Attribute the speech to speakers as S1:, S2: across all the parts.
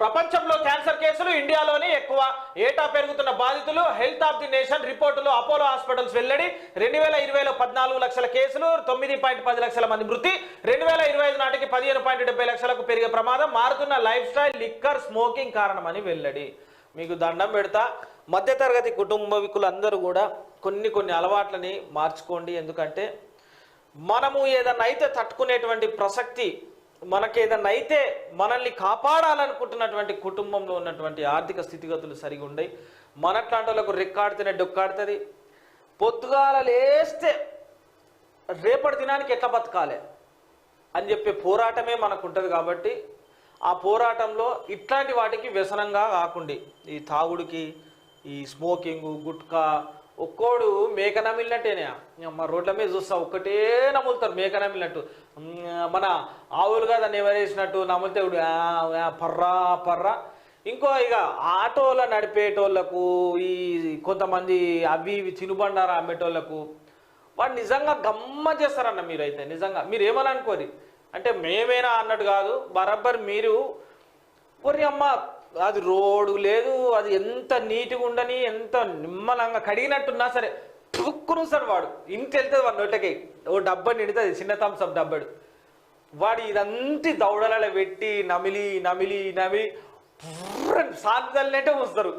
S1: ప్రపంచంలో క్యాన్సర్ కేసులు ఇండియాలోనే ఎక్కువ. ఏటా పెరుగుతున్న బాధితులు హెల్త్ ఆఫ్ ది నేషన్ రిపోర్టులో అపోలో హాస్పిటల్స్ వెల్లడి. రెండు వేల ఇరవైలో పద్నాలుగు లక్షల కేసులు తొమ్మిది పాయింట్ పది లక్షల మంది మృతి. రెండు వేల ఇరవై ఐదు నాటికి పదిహేను పాయింట్ డెబ్బై లక్షలకు పెరిగే ప్రమాదం మారుతున్న లైఫ్ స్టైల్ లిక్కర్ స్మోకింగ్ కారణమని వెల్లడి. మీకు దండం పెడతా. మధ్యతరగతి కుటుంబీకులందరూ కూడా కొన్ని కొన్ని అలవాట్లని మార్చుకోండి. ఎందుకంటే మనము ఏదన్నా అయితే తట్టుకునేటువంటి ప్రసక్తి మనకి ఏదన్నా అయితే మనల్ని కాపాడాలనుకుంటున్నటువంటి కుటుంబంలో ఉన్నటువంటి ఆర్థిక స్థితిగతులు సరిగా ఉండయి. మనట్లాంటి వాళ్ళకు రెక్కాడితేనే డొక్కాడుతుంది. పొద్దుగాల లేస్తే రేపటి దినానికి ఎట్లా బతకాలి అని చెప్పే పోరాటమే మనకు ఉంటుంది కాబట్టి ఆ పోరాటంలో ఇట్లాంటి వాటికి వ్యసనంగా కాకుండా. ఈ తాగుడికి ఈ స్మోకింగ్ గుట్కా ఒక్కోడు మేక నమిలినట్టేనే మా రోడ్ల మీద చూస్తా ఒక్కటే నములుతారు మేక నమిలినట్టు మన ఆవులు కదా నెవరేసినట్టు నములితే ఇప్పుడు పర్రా పర్రా. ఇంకో ఇక ఆటోల నడిపేటోళ్ళకు ఈ కొంతమంది అవి ఇవి తినుబండారా అమ్మేటోళ్ళకు వాడు నిజంగా గమ్మ చేస్తారన్న మీరైతే నిజంగా. మీరు ఏమని అనుకోరి? అంటే మేమేనా అన్నట్టు కాదు బరబ్బర్ మీరు కొన్ని అమ్మ అది రోడ్డు లేదు అది ఎంత నీట్గా ఉండని ఎంత నిమ్మలంగా కడిగినట్టున్నా సరే టుక్కును సార్ వాడు. ఇంటి వెళ్తుంది వాడు నోటకి ఓ డబ్బా నిడుతుంది చిన్న థమ్సప్ డబ్బాడు. వాడు ఇదంతా దౌడలలో పెట్టి నమిలి నమిలి నమిలి సాధ్యాలంటే ఉంచుతారు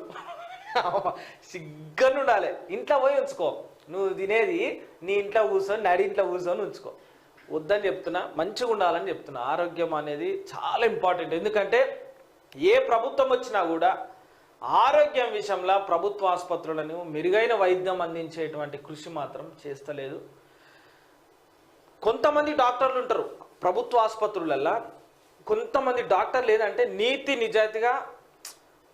S1: సిగ్గను ఉండాలి. ఇంట్లో పోయి ఉంచుకో. నువ్వు తినేది నీ ఇంట్లో కూర్చొని నడి ఇంట్లో కూర్చొని ఉంచుకో. వద్దని చెప్తున్నా మంచిగా ఉండాలని చెప్తున్నా. ఆరోగ్యం అనేది చాలా ఇంపార్టెంట్ ఎందుకంటే ఏ ప్రభుత్వం వచ్చినా కూడా ఆరోగ్యం విషయంలో ప్రభుత్వ ఆసుపత్రులను మెరుగైన వైద్యం అందించేటువంటి కృషి మాత్రం చేస్తలేదు. కొంతమంది డాక్టర్లు ఉంటారు ప్రభుత్వ ఆసుపత్రులల్లో. కొంతమంది డాక్టర్లు ఏదంటే నీతి నిజాయితీగా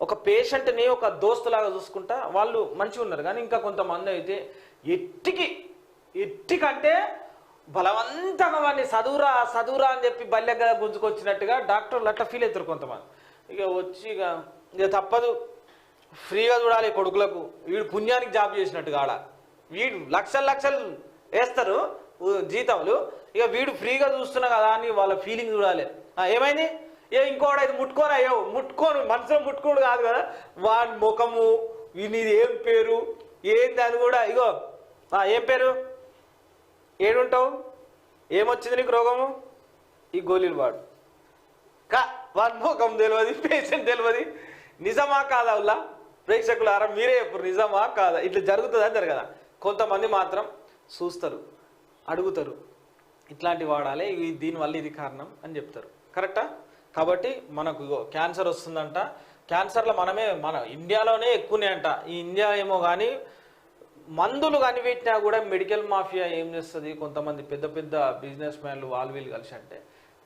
S1: ఒక పేషెంట్ని ఒక దోస్తులాగా చూసుకుంటా వాళ్ళు మంచిగా ఉన్నారు. కానీ ఇంకా కొంతమంది అయితే ఎట్టికి ఎట్టికంటే బలవంతంగా వాడిని చదువురా చదువురా అని చెప్పి బల్లెగా గుంజుకొచ్చినట్టుగా డాక్టర్లు అట్లా ఫీల్ అవుతారు కొంతమంది. ఇక వచ్చి ఇక ఇక తప్పదు. ఫ్రీగా చూడాలి కొడుకులకు. వీడు పుణ్యానికి జాబ్ చేసినట్టు కాడ. వీడు లక్షలు లక్షలు వేస్తారు ఊ- ఇక వీడు ఫ్రీగా చూస్తున్నా కదా అని వాళ్ళ ఫీలింగ్ చూడాలి. ఏమైంది? ఏ ఇంకోటి ఇది ముట్టుకోను అయ్యో ముట్టుకోను మనసులో ముట్టుకోడు కాదు కదా. వాడి ముఖము ఈ నీది ఏం పేరు ఏంది అని కూడా ఇగో ఏం పేరు? ఏడుంటావు? ఏమొచ్చింది నీకు రోగము? ఈ గోళీలు వాడు. కా వాడి ముఖం తెలియదు పేషెంట్ తెలియదు నిజమా కాదా ఉల్లా? ప్రేక్షకులారా మీరే చెప్పు నిజమా కాదా? ఇట్లా జరుగుతుందా జరగదా కొంతమంది మాత్రం చూస్తారు అడుగుతారు. ఇట్లాంటి వాడాలి ఇవి దీనివల్ల ఇది కారణం అని చెప్తారు. కరెక్టా? కాబట్టి మనకు క్యాన్సర్ వస్తుందంట. క్యాన్సర్లో మనమే మన ఇండియాలోనే ఎక్కువనే అంట ఈ ఇండియా ఏమో కానీ మందులు కనిపెట్టినా కూడా మెడికల్ మాఫియా ఏం చేస్తుంది? కొంతమంది పెద్ద పెద్ద బిజినెస్ మ్యాన్లు వాళ్ళు వీళ్ళు కలిసి అంటే.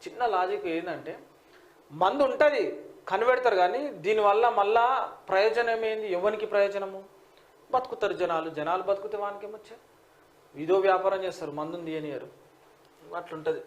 S1: చిన్న లాజిక్ ఏంటంటే మందు ఉంటుంది కనిపెడతారు కానీ దీనివల్ల మళ్ళా ప్రయోజనం ఏంది? ఎవరికి ప్రయోజనము? బతుకుతారు జనాలు. జనాలు బతుకుతే వానికి ఏమొచ్చా ఇదో వ్యాపారం చేస్తారు మందుని తీయనియరు అట్లుంటుంది.